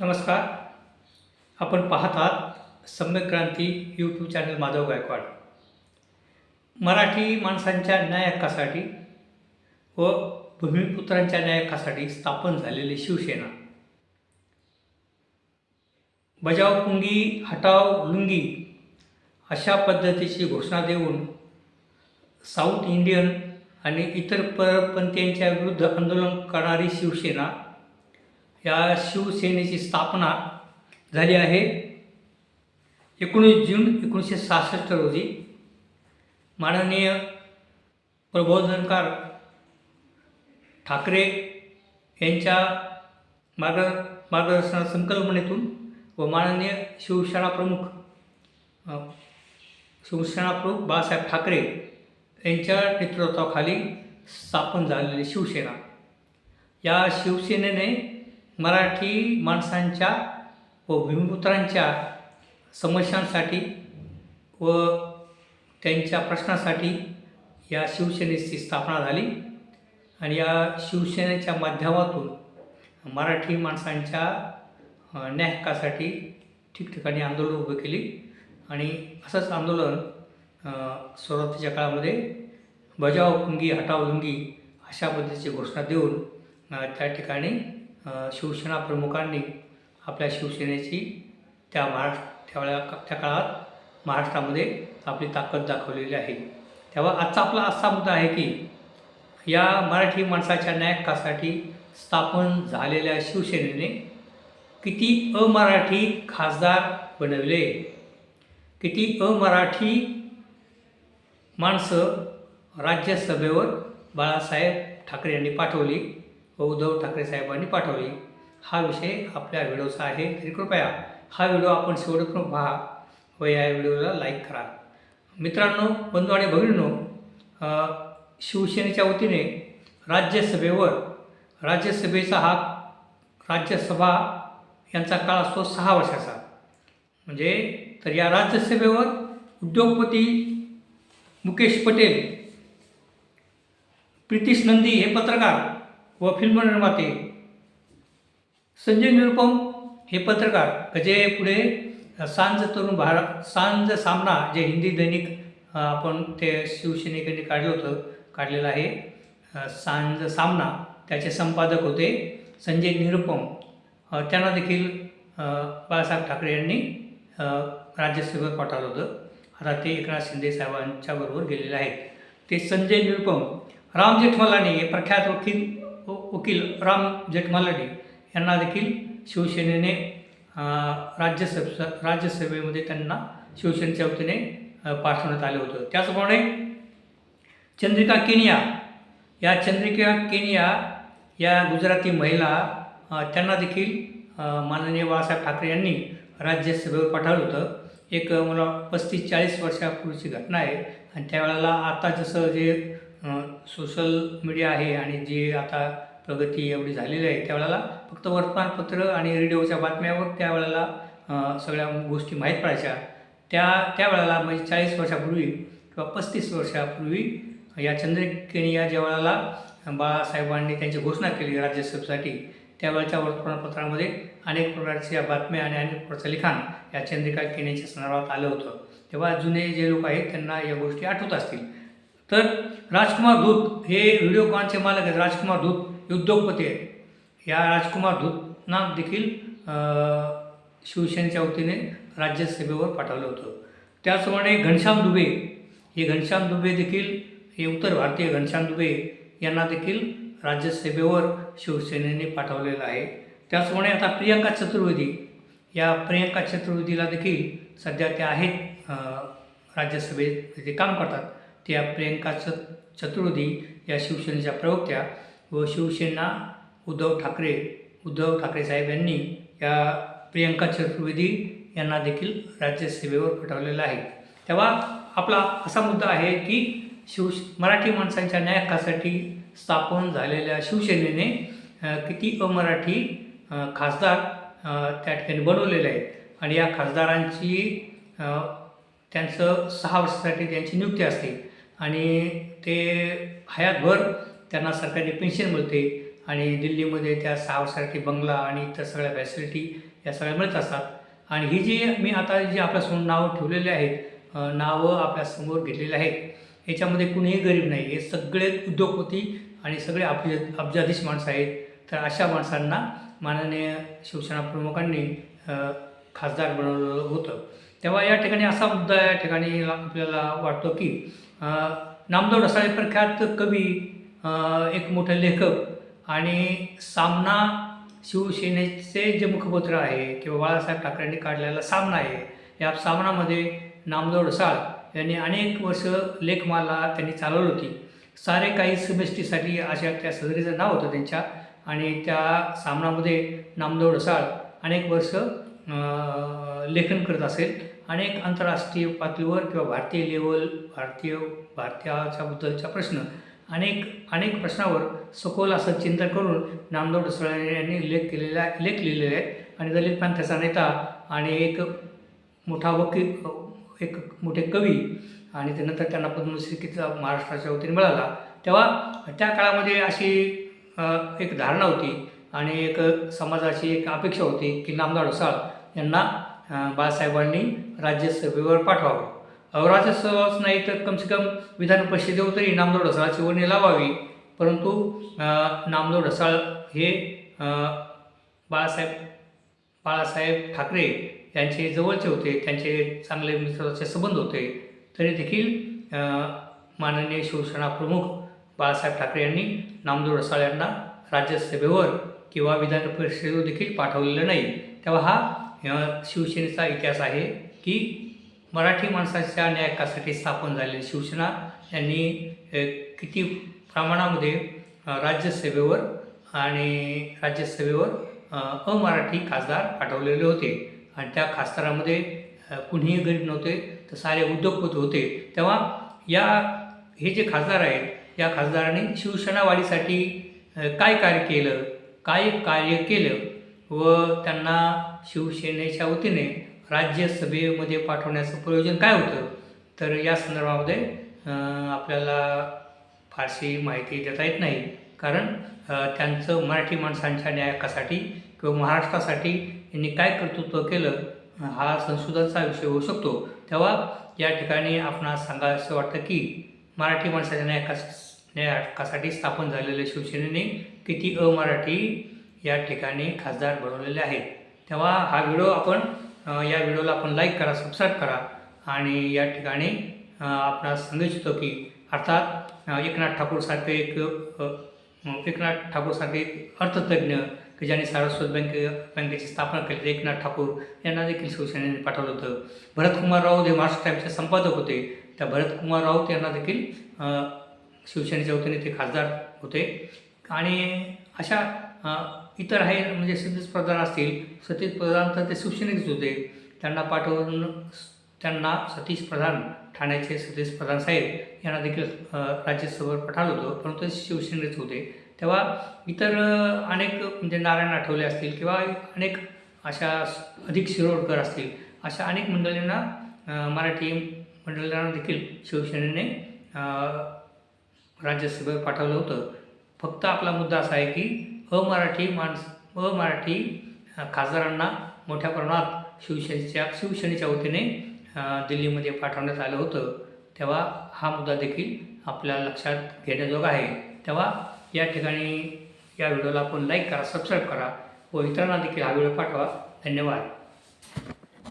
नमस्कार. आपण पाहत आहात सम्यक क्रांती यूट्यूब चॅनल माधव गायकवाड. मराठी माणसांच्या न्याय हक्कासाठी व भूमिपुत्रांच्या न्याय हक्कासाठी स्थापन झालेली शिवसेना. बजाव पुंगी हटाव लुंगी अशा पद्धतीची घोषणा देऊन साऊथ इंडियन आणि इतर परपंथीयांच्या विरुद्ध आंदोलन करणारी शिवसेना या शिवसेनेची स्थापना झाली आहे. एकोणीस जून एकोणीसशे सहासष्ट रोजी माननीय प्रबोधनकार ठाकरे यांच्या मार्ग मार्गदर्शना संकल्पनेतून व माननीय शिवसेना प्रमुख शिवसेना प्रमुख बाळासाहेब ठाकरे यांच्या नेतृत्वाखाली स्थापन झालेली शिवसेना. या शिवसेनेने मराठी माणसांच्या व भूमिपुत्रांच्या समस्यांसाठी व त्यांच्या प्रश्नासाठी या शिवसेनेची स्थापना झाली. आणि या शिवसेनेच्या माध्यमातून मराठी माणसांच्या न्यायकासाठी ठिकठिकाणी आंदोलन उभे केली. आणि असंच आंदोलन सुरुवातीच्या काळामध्ये बजाव लुंगी हटाव लुंगी अशा पद्धतीची घोषणा देऊन त्या ठिकाणी शिवसेना प्रमुखांनी आपल्या शिवसेनेची त्या महाराष्ट्र त्यावेळेला त्या काळात महाराष्ट्रामध्ये आपली ताकद दाखवलेली आहे. तेव्हा आजचा आपला असा मुद्दा आहे की या मराठी माणसाच्या नायकासाठी स्थापन झालेल्या शिवसेनेने किती अमराठी खासदार बनवले? किती अमराठी माणसं राज्यसभेवर बाळासाहेब ठाकरे यांनी पाठवली? व उद्धव ठाकरे साहेबांनी पाठवली. हा विषय आपल्या व्हिडिओचा आहे. तरी कृपया हा व्हिडिओ आपण शेवटपर्यंत पहा व या व्हिडिओला लाईक करा. मित्रांनो बंधू आणि भगिनींनो शिवसेनेच्या वतीने राज्यसभेवर राज्यसभेचा हा राज्यसभा यांचा काळ असतो सहा वर्षाचा. म्हणजे तर या राज्यसभेवर उद्योगपती मुकेश पटेल प्रितीश नंदी हे पत्रकार व फिल्म निर्माते संजय निरुपम हे पत्रकार जे पुढे सांज तरुण भारत सांज सामना जे हिंदी दैनिक आपण ते शिवसैनिकांनी काढलं होतं काढलेलं आहे सांज सामना त्याचे संपादक होते संजय निरुपम. त्यांना देखील बाळासाहेब ठाकरे यांनी राज्यसभेत पाठवलं होतं. आता ते एकनाथ शिंदे साहेबांच्याबरोबर गेलेले आहेत. ते संजय निरुपम राम जेठमलानी हे प्रख्यात वकील हो, वकील राम जेठमालाडे यांना देखील शिवसेनेने राज्यसभे राज्यसभेमध्ये त्यांना शिवसेनेच्या वतीने पाठवण्यात आलं होतं. त्याचप्रमाणे चंद्रिका केनिया या चंद्रिका केनिया या गुजराती महिला त्यांना देखील माननीय बाळासाहेब ठाकरे यांनी राज्यसभेवर पाठवलं होतं. एक मला पस्तीस चाळीस वर्षापूर्वीची घटना आहे. आणि त्यावेळेला आता जसं जे सोशल मीडिया आहे आणि जी आता प्रगती एवढी झालेली आहे त्यावेळेला फक्त वर्तमानपत्र आणि रेडिओच्या बातम्यावर त्यावेळेला सगळ्या गोष्टी माहीत पडायच्या. त्या त्यावेळेला म्हणजे चाळीस वर्षापूर्वी किंवा पस्तीस वर्षापूर्वी या चंद्रिकेने या ज्या वेळेला बाळासाहेबांनी त्यांची घोषणा केली राज्यसभेसाठी त्यावेळच्या वर्तमानपत्रामध्ये अनेक प्रकारच्या बातम्या आणि अनेक प्रकारचं लिखाण या चंद्रिका केणीच्या संदर्भात आलं होतं. तेव्हा जुने जे लोक आहेत त्यांना या गोष्टी आठवत असतील. तर राजकुमार धूत हे व्हिडिओकॉनचे मालक आहेत. राजकुमार धूत उद्योगपती आहेत. या राजकुमार धूतना देखील शिवसेनेच्या वतीने राज्यसभेवर पाठवलं होतं. त्याचप्रमाणे घनश्याम दुबे हे घनश्याम दुबे देखील हे उत्तर भारतीय घनश्याम दुबे यांना देखील राज्यसभेवर शिवसेनेने पाठवलेलं आहे. त्याचप्रमाणे आता प्रियंका चतुर्वेदी या प्रियंका चतुर्वेदीला देखील सध्या त्या आहेत राज्यसभेत ते काम करतात. त्या प्रियंका च चतुर्वेदी या शिवसेनेच्या प्रवक्त्या व शिवसेना उद्धव ठाकरे उद्धव ठाकरे साहेब यांनी या प्रियंका चतुर्वेदी यांना देखील राज्यसेवेवर पटवलेलं आहे. तेव्हा आपला असा मुद्दा आहे की शिव मराठी माणसांच्या न्यायकासाठी स्थापन झालेल्या शिवसेनेने किती अमराठी खासदार त्या ठिकाणी बनवलेले आहेत. आणि या खासदारांची त्यांचं सहा वर्षासाठी त्यांची नियुक्ती असते. आणि ते हयातभर त्यांना सरकारी पेन्शन मिळते. आणि दिल्लीमध्ये त्या सहा वर्षासाठी बंगला आणि इतर सगळ्या फॅसिलिटी या सगळ्या मिळत असतात. आणि ही जी मी आता जी आपल्यासमोर नावं ठेवलेली आहेत नावं आपल्यासमोर घेतलेली आहेत याच्यामध्ये कुणीही गरीब नाही. हे सगळे उद्योगपती आणि सगळे अब्ज अब्जाधीश माणसं आहेत. तर अशा माणसांना माननीय शिवसेना प्रमुखांनी खासदार बनवलं होतं. तेव्हा या ठिकाणी असा मुद्दा या ठिकाणी आपल्याला वाटतो की नामदेव ढसाळे प्रख्यात कवी एक मोठे लेखक आणि सामना शिवसेनेचे जे मुखपत्र आहे किंवा बाळासाहेब ठाकरेंनी काढलेला सामना आहे या सामनामध्ये नामदेव ढसाळ यांनी अनेक वर्ष लेखमाला त्यांनी चालवली होती. सारे काही समष्टीसाठी अशा त्या सदरीचं नाव होतं त्यांच्या आणि त्या सामनामध्ये नामदेव ढसाळ अनेक वर्ष लेखन करत असेल. अनेक आंतरराष्ट्रीय पातळीवर किंवा भारतीय लेवल भारतीय भारतीयाच्याबद्दलचा प्रश्न अनेक अनेक प्रश्नावर सखोल असं चिंतन करून नामदेव ढसाळ यांनी लेख केलेला लेख लिहिलेले आहेत. आणि दलित पंथाचा नेता आणि एक मोठा वकील एक मोठे कवी आणि त्यानंतर त्यांना पद्मश्रीचा महाराष्ट्राच्या वतीने मिळाला. तेव्हा त्या काळामध्ये अशी एक धारणा होती आणि एक समाजाची एक अपेक्षा होती की नामदार ढसाळ यांना बाळासाहेबांनी राज्यसभेवर पाठवावं. अहो, राज्यसभाच नाही तर कमसे कम विधान परिषदेवर तरी नामदेव ढसाळाची वर्णी लावावी. परंतु अ, नामदेव ढसाळ हे बाळासाहेब बाळासाहेब ठाकरे यांचे जवळचे होते. त्यांचे चांगले मित्राचे संबंध होते. तरी देखील माननीय शिवसेना प्रमुख बाळासाहेब ठाकरे यांनी नामदेव ढसाळ यांना राज्यसभेवर किंवा विधान परिषदेवर देखील पाठवलेलं नाही. तेव्हा हा शिवसेनेचा इतिहास आहे की मराठी माणसाच्या न्यायकासाठी स्थापन झालेली शिवसेना यांनी किती प्रमाणामध्ये अ, राज्यसभेवर आणि राज्यसभेवर अमराठी खासदार पाठवलेले होते. आणि त्या खासदारामध्ये कुणीही गरीब नव्हते तर सारे उद्योगपती होते. तेव्हा या हे जे खासदार आहेत या खासदारांनी शिवसेना वाढीसाठी काय कार्य केलं? काय कार्य केलं? व त्यांना शिवसेनेच्या वतीने राज्यसभेमध्ये पाठवण्याचं प्रयोजन काय होतं? तर या संदर्भामध्ये आपल्याला फारशी माहिती देता येत नाही. कारण त्यांचं मराठी माणसांच्या न्यायकासाठी किंवा महाराष्ट्रासाठी यांनी काय कर्तृत्व केलं हा संशोधनाचा विषय होऊ शकतो. तेव्हा या ठिकाणी आपणास सांगायचं वाटतं की मराठी माणसाच्या न्यायकास न्यायकासाठी स्थापन झालेल्या शिवसेनेने किती अमराठी या ठिकाणी खासदार बनवलेले आहेत. तेव्हा हा व्हिडिओ आपण या व्हिडिओला आपण लाईक करा सबस्क्राईब करा आणि या ठिकाणी आपणास सांगू इच्छितो की अर्थात एकनाथ ठाकूरसारखे एक एकनाथ ठाकूरसारखे एक अर्थतज्ञ की ज्यांनी सारस्वत बँके बँकेची स्थापना केली एकनाथ ठाकूर यांना देखील शिवसेनेने पाठवलं होतं. भरतकुमार राऊत हे महाराष्ट्र टाईमचे संपादक होते. त्या भरतकुमार राऊत यांना देखील शिवसेनेच्या वतीने ते खासदार होते. आणि अशा इतर आहे म्हणजे सतीश प्रधान असतील सतीश प्रधान तर ते शिवसेनेचेच होते. त्यांना पाठवून त्यांना सतीश प्रधान ठाण्याचे सतीश प्रधान साहेब यांना देखील राज्यसभेवर पाठवलं होतं परंतु ते शिवसेनेच होते. तेव्हा इतर अनेक म्हणजे नारायण आठवले असतील किंवा अनेक अशा अधिक शिरोडकर असतील अशा अनेक मंडळींना मराठी मंडळांना देखील शिवसेनेने राज्यसभेवर पाठवलं होतं. फक्त आपला मुद्दा असा आहे की अमराठी माणस अमराठी खासदारांना मोठ्या प्रमाणात शिवसेनेच्या शिवसेनेच्या वतीने दिल्लीमध्ये पाठवण्यात आलं होतं. तेव्हा हा मुद्दा देखील आपल्या लक्षात घेण्याजोगा आहे. तेव्हा या ठिकाणी या व्हिडिओला आपण लाईक करा सबस्क्राईब करा व इतरांना देखील हा व्हिडिओ पाठवा. धन्यवाद.